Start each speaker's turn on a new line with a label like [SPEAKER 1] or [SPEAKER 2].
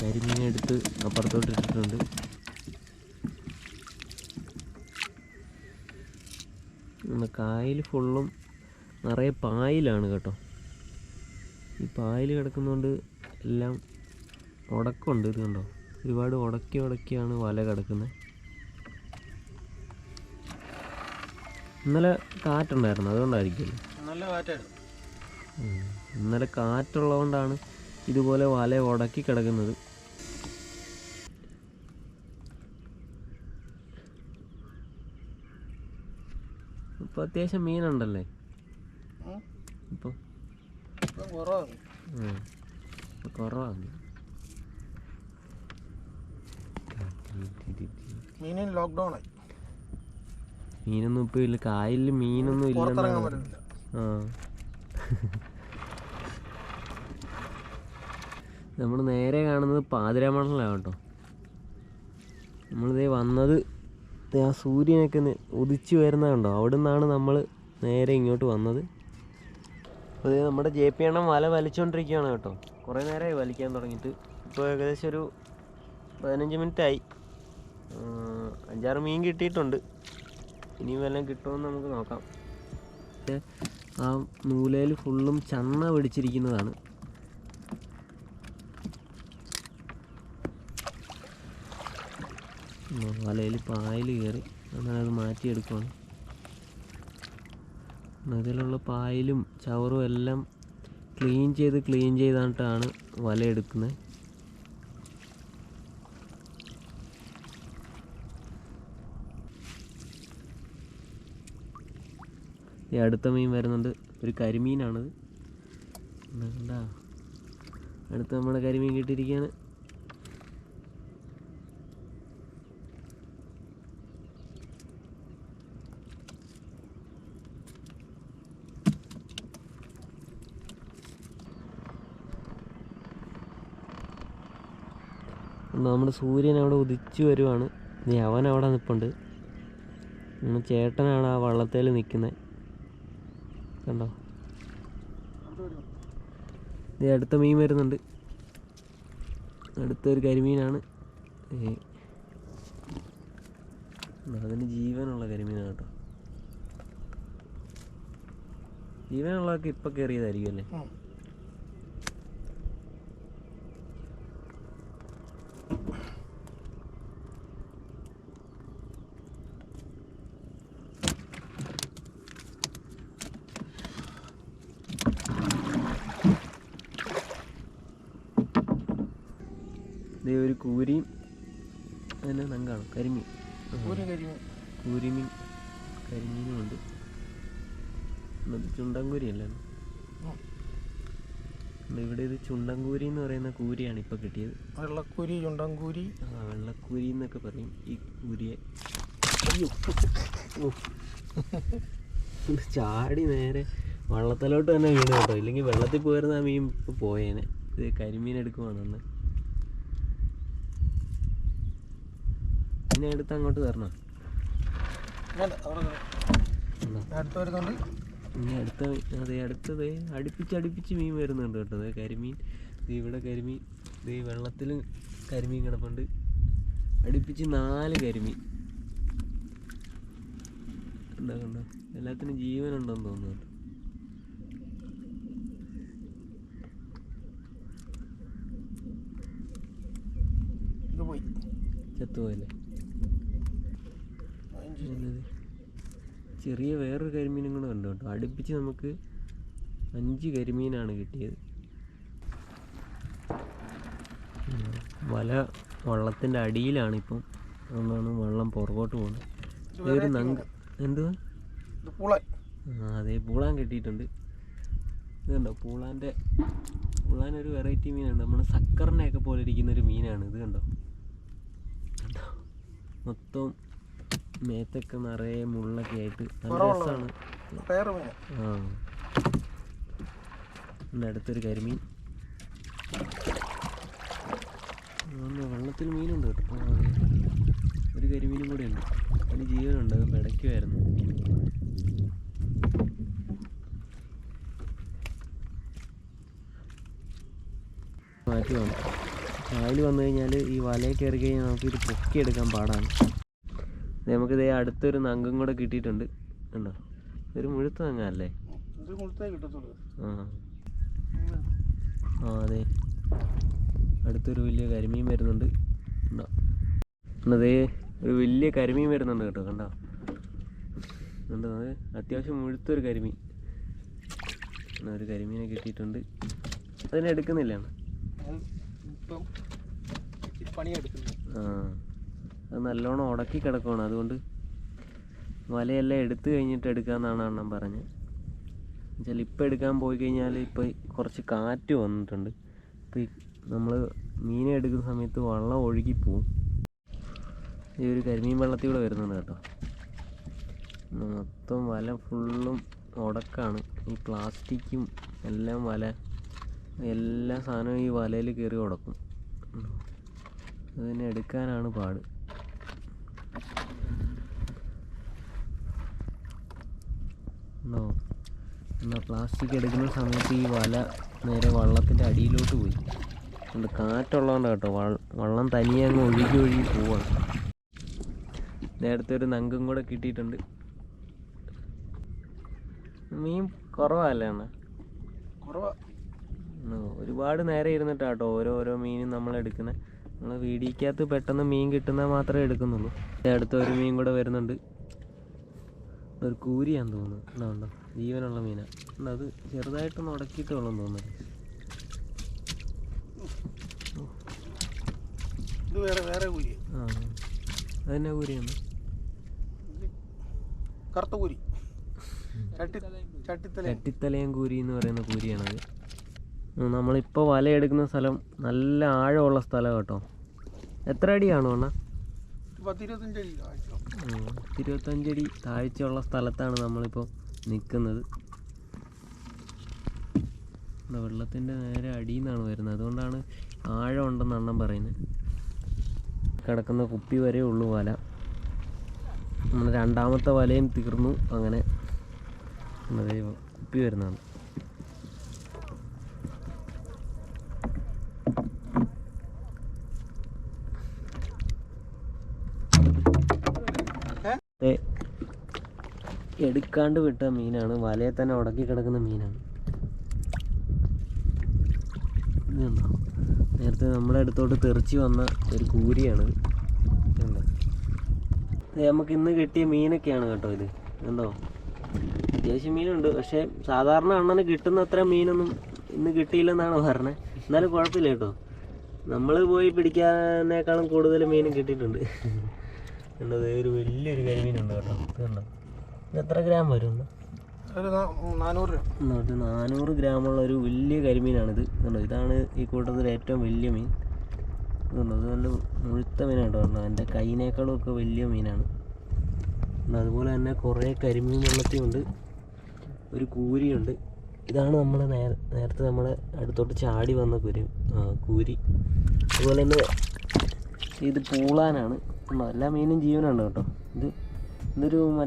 [SPEAKER 1] കരിമീനെ എടുത്ത് അപ്പുറത്തോട്ട് ഇട്ടിട്ടുണ്ട്. കായൽ ഫുള്ളും നിറയെ പായലാണ് കേട്ടോ. ഈ പായൽ കിടക്കുന്നതുകൊണ്ട് എല്ലാം ഉടക്കമുണ്ട് ഇത് കണ്ടോ? ഒരുപാട് ഉടക്കി ഉടക്കിയാണ് വല കിടക്കുന്നത്. ഇന്നലെ കാറ്റുണ്ടായിരുന്നു അതുകൊണ്ടായിരിക്കുമല്ലോ.
[SPEAKER 2] നല്ല കാറ്റായിരുന്നു.
[SPEAKER 1] ഇന്നലെ കാറ്റുള്ളതുകൊണ്ടാണ് ഇതുപോലെ വല ഉടക്കി കിടക്കുന്നത്. ഇപ്പൊ അത്യാവശ്യം മീനുണ്ടല്ലേ. ഇപ്പം.
[SPEAKER 2] കുറവാണ്. ലോക്ക്ഡൗൺ ആയി.
[SPEAKER 1] മീനൊന്നും ഇപ്പൊ ഇല്ല. കായലിൽ മീനൊന്നും
[SPEAKER 2] ഇല്ല
[SPEAKER 1] ആ. നമ്മൾ നേരെ കാണുന്നത് പാതിരാമണലാണ് കേട്ടോ. നമ്മളിതേ വന്നത് ആ സൂര്യനൊക്കെ ഉദിച്ചു ഉദിച്ച് വരുന്ന കണ്ടോ? അവിടെ നിന്നാണ് നമ്മൾ നേരെ ഇങ്ങോട്ട് വന്നത്. അതായത് നമ്മുടെ ജെ പി എണ്ണം വല വലിച്ചുകൊണ്ടിരിക്കുകയാണ് കേട്ടോ. കുറേ നേരമായി വലിക്കാൻ തുടങ്ങിയിട്ട്. ഇപ്പോൾ ഏകദേശം ഒരു പതിനഞ്ച് മിനിറ്റ് ആയി അഞ്ചാറ് മീൻ കിട്ടിയിട്ടുണ്ട്. ഇനി വല്ലതും കിട്ടുമെന്ന് നമുക്ക് നോക്കാം. ആ നൂലയിൽ ഫുള്ളും ചന്ന പിടിച്ചിരിക്കുന്നതാണ്. വലയിൽ പായൽ കയറി. അങ്ങനെ അത് മാറ്റിയെടുക്കുവാണ്. അതിലുള്ള പായലും ചവറും എല്ലാം ക്ലീൻ ചെയ്ത് ക്ലീൻ ചെയ്താണ് വല എടുക്കുന്നത്. ഈ അടുത്ത മീൻ വരുന്നുണ്ട്. ഒരു കരിമീനാണത്. കണ്ടാ അടുത്ത നമ്മുടെ കരിമീൻ കിട്ടിയിരിക്കുകയാണ്. നമ്മുടെ സൂര്യൻ അവിടെ ഉദിച്ചു വരുവാണ്. ഇനി അവൻ അവിടെ നിൽപ്പുണ്ട് നമ്മുടെ ചേട്ടനാണ് ആ വള്ളത്തേൽ നിൽക്കുന്നത്. കണ്ടോ? ദേ അടുത്ത മീൻ വരുന്നുണ്ട്. അടുത്തൊരു കരിമീനാണ്. അതിന് ജീവനുള്ള കരിമീനാണ് കേട്ടോ. ജീവനുള്ളതൊക്കെ ഇപ്പം കയറിയതായിരിക്കും അല്ലേ? ദേ ഒരു കൂരിയും അതിന് നങ്കാണ് കരിമീൻ.
[SPEAKER 2] കരിമീൻ.
[SPEAKER 1] കരിമീനും ഉണ്ട്.
[SPEAKER 2] ചുണ്ടൻകൂരി
[SPEAKER 1] അല്ലേ ഇവിടെ ഇത് ചുണ്ടൻകൂരി എന്ന് പറയുന്ന കൂരിയാണ് ഇപ്പോൾ കിട്ടിയത്.
[SPEAKER 2] വെള്ളക്കൂരി ചുണ്ടൻകൂരി
[SPEAKER 1] ആ വെള്ളക്കൂരി എന്നൊക്കെ പറയും ഈ കൂരിയെ. ചാടി നേരെ വള്ളത്തിലോട്ട് തന്നെ വീണ് കേട്ടോ. ഇല്ലെങ്കിൽ വെള്ളത്തിൽ പോയിരുന്ന ആ മീൻ പോയേനെ. ഇത് കരിമീൻ എടുക്കുവാണെന്ന് ഇതിനെ എടുത്ത് അങ്ങോട്ട് തരണം. ഇനി അടുത്ത അതെ അടുത്തത് അടുപ്പിച്ച് അടുപ്പിച്ച് മീൻ വരുന്നുണ്ട് കേട്ടോ. അതെ കരിമീൻ. ഇവിടെ കരിമീൻ. ദേ വെള്ളത്തിൽ കരിമീൻ കിടപ്പുണ്ട്. അടുപ്പിച്ച് നാല് കരിമീൻ. കണ്ടോ കണ്ടോ? എല്ലാത്തിനും ജീവനുണ്ടെന്ന് തോന്നുന്നു കേട്ടോ.
[SPEAKER 2] ഇത് പോയി.
[SPEAKER 1] ചത്തുപോയല്ലേ
[SPEAKER 2] അഞ്ച്
[SPEAKER 1] എന്നത് ചെറിയ വേറൊരു കരിമീനും കൂടെ ഉണ്ട് കേട്ടോ. അടുപ്പിച്ച് നമുക്ക് അഞ്ച് കരിമീനാണ് കിട്ടിയത്. വല വള്ളത്തിന്റെ അടിയിലാണ് ഇപ്പം. അതുകൊണ്ടാണ് വള്ളം പുറകോട്ട് പോകുന്നത്.
[SPEAKER 2] ഇതൊരു
[SPEAKER 1] നങ്ക എന്തുവാ? അതെ പൂളാൻ കിട്ടിയിട്ടുണ്ട്. ഇതുണ്ടോ കണ്ടോ? പൂളാന്റെ പൂളാൻ ഒരു വെറൈറ്റി മീനാണ്. നമ്മുടെ സക്കറിനെയൊക്കെ പോലെ ഇരിക്കുന്ന ഒരു മീനാണ്. ഇത് കണ്ടോ? മൊത്തം മേത്തൊക്കെ നിറയെ മുള്ളൊക്കെ ആയിട്ട് നല്ല രസമാണ്. ആ. അടുത്തൊരു കരിമീൻ. വെള്ളത്തിൽ മീനുണ്ട് കേട്ടോ. ഒരു കരിമീനും കൂടെ ഉണ്ട്. അതിന് ജീവനുണ്ട് അത് പിടയ്ക്കുമായിരുന്നു മാറ്റി വന്നു. ചായൽ വന്നു കഴിഞ്ഞാൽ ഈ വലയിൽ കയറി കഴിഞ്ഞാൽ നമുക്കിത് പൊക്കിയെടുക്കാൻ പാടാണ്. ഇത് ഇതേ അടുത്തൊരു നങ്കും കൂടെ കിട്ടിയിട്ടുണ്ട്. കണ്ടോ? ഒരു മുഴുത്ത
[SPEAKER 2] കൊടുത്തേ കിട്ടത്തുള്ളൂ.
[SPEAKER 1] ആ. ആ അതെ. അടുത്തൊരു വലിയ കരിമീൻ വരുന്നുണ്ട്. കണ്ടോ? അതേ ഒരു വലിയ കരിമീൻ വരുന്നുണ്ട് കേട്ടോ കണ്ടോ? കണ്ടോ? അത് അത്യാവശ്യം മുഴുത്തൊരു കരിമീൻ. ഒരു കരിമീനെ കിട്ടിയിട്ടുണ്ട്. അതിനെ എടുക്കുന്നില്ല? അണ്ണാ?
[SPEAKER 2] ഇപ്പം ഇച്ചിരി പണിയെടുക്കുന്നു.
[SPEAKER 1] ആ. അത് നല്ലോണം ഉടക്കി കിടക്കുവാണ്. അതുകൊണ്ട് വലയെല്ലാം എടുത്തു കഴിഞ്ഞിട്ട് എടുക്കാമെന്നാണ് അണ്ണൻ പറഞ്ഞത്. എന്നുവെച്ചാൽ ഇപ്പം എടുക്കാൻ പോയി കഴിഞ്ഞാൽ ഇപ്പോൾ കുറച്ച് കാറ്റ് വന്നിട്ടുണ്ട്. ഇപ്പോൾ നമ്മൾ മീനെ എടുക്കുന്ന സമയത്ത് വള്ളം ഒഴുകി പോവും. ഈ ഒരു കരിമീൻ വെള്ളത്തിൽ കൂടെ വരുന്നുണ്ട് കേട്ടോ. മൊത്തം വല ഫുള്ളും ഉടക്കാണ്. ഈ പ്ലാസ്റ്റിക്കും എല്ലാം വല എല്ലാ സാധനവും ഈ വലയിൽ കയറി ഉടക്കും. അതിനെ എടുക്കാനാണ് പാട്. ഉണ്ടോ എന്നാൽ പ്ലാസ്റ്റിക് എടുക്കുന്ന സമയത്ത് ഈ വല നേരെ വള്ളത്തിന്റെ അടിയിലോട്ട് പോയി. അതുകൊണ്ട് കാറ്റുള്ളതുകൊണ്ട് കേട്ടോ വള്ളം തനിയെ അങ്ങ് ഒഴുകി ഒഴുകി പോവാണ്. നേരത്തെ ഒരു നങ്കും കൂടെ കിട്ടിയിട്ടുണ്ട്. മീൻ കുറവല്ലേ അണ്ണ? ഒരുപാട് നേരം ഇരുന്നിട്ടാട്ടോ ഓരോ ഓരോ മീനും നമ്മൾ എടുക്കുന്നത് നമ്മൾ വീടിക്കകത്ത് പെട്ടെന്ന് മീൻ കിട്ടുന്ന മാത്രമേ എടുക്കുന്നുള്ളൂ. അടുത്ത ഒരു മീൻ കൂടെ വരുന്നുണ്ട്. ഒരു കൂരിയാന്ന് തോന്നുന്നു. എന്താ ഉണ്ടോ ജീവനുള്ള മീന. അത് ചെറുതായിട്ടൊന്ന് ഉടക്കിയിട്ട് വേണം തോന്നുന്നു.
[SPEAKER 2] ഇത് വേറെ വേറെ കൂലി
[SPEAKER 1] ആ. അതെന്നാ കൂരിയാണ്?
[SPEAKER 2] കറുത്ത ചട്ടിത്തല
[SPEAKER 1] ചട്ടിത്തലയം. കൂരി എന്ന് പറയുന്ന കൂരിയാണത് നമ്മളിപ്പോൾ വലയെടുക്കുന്ന സ്ഥലം നല്ല ആഴമുള്ള സ്ഥലം കേട്ടോ. എത്ര അടിയാണോ അണ്ണാ? ഇരുപത്തഞ്ചടി താഴ്ചയുള്ള സ്ഥലത്താണ് നമ്മളിപ്പോൾ നിൽക്കുന്നത് വെള്ളത്തിന്റെ നേരെ അടിയിൽ നിന്നാണ് വരുന്നത്. അതുകൊണ്ടാണ് ആഴം ഉണ്ടെന്ന് അണ്ണം പറയുന്നത്. കിടക്കുന്ന കുപ്പി വരെ ഉള്ളൂ വല. രണ്ടാമത്തെ വലയും തീർന്നു. അങ്ങനെ കുപ്പി വരുന്നതാണ്. എടുക്കാണ്ട് വിട്ട മീനാണ്. വലയെ തന്നെ ഉടക്കി കിടക്കുന്ന മീനാണ്? നേരത്തെ നമ്മുടെ അടുത്തോട്ട് തെറിച്ച് വന്ന ഒരു കൂരിയാണ്. നമുക്ക് ഇന്ന് കിട്ടിയ മീനൊക്കെയാണ് കേട്ടോ ഇത്. എന്തോ അത്യാവശ്യം മീനുണ്ട്. പക്ഷേ സാധാരണ അണ്ണന് കിട്ടുന്ന അത്ര മീനൊന്നും ഇന്ന് കിട്ടിയില്ലെന്നാണ് പറഞ്ഞത് എന്നാലും കുഴപ്പമില്ല കേട്ടോ. നമ്മൾ പോയി പിടിക്കാനേക്കാളും കൂടുതൽ മീനും കിട്ടിയിട്ടുണ്ട്. കണ്ടോ ദേ ഒരു വലിയൊരു കരിമീനുണ്ട് കേട്ടോ. ഇത് കണ്ടോ? ഇത് എത്ര ഗ്രാം വരും?
[SPEAKER 2] ഒരു നാനൂറ്
[SPEAKER 1] ഗ്രാമുള്ള ഒരു വലിയ കരിമീനാണിത് കണ്ടോ? ഇതാണ് ഈ കൂട്ടത്തിൽ ഏറ്റവും വലിയ മീൻ. ഇതുണ്ടോ ഇത് നല്ല മുഴുത്ത മീനാണ് കേട്ടോ. കണ്ടോ? എന്റെ കൈനേക്കാളും ഒക്കെ വലിയ മീനാണ്. കണ്ടോ, അതുപോലെ തന്നെ കുറേ കരിമീൻ വെള്ളത്തിയുണ്ട് ഒരു കൂരിയുണ്ട്. ഇതാണ് നമ്മൾ നേര നേരത്തെ നമ്മളെ അടുത്തോട്ട് ചാടി വന്ന കുരു കൂരി. അതുപോലെ തന്നെ ഇത് പൂളാനാണ്. കണ്ടോ എല്ലാ മീനും ജീവനുണ്ട് കേട്ടോ. ഇത് ഇതൊരു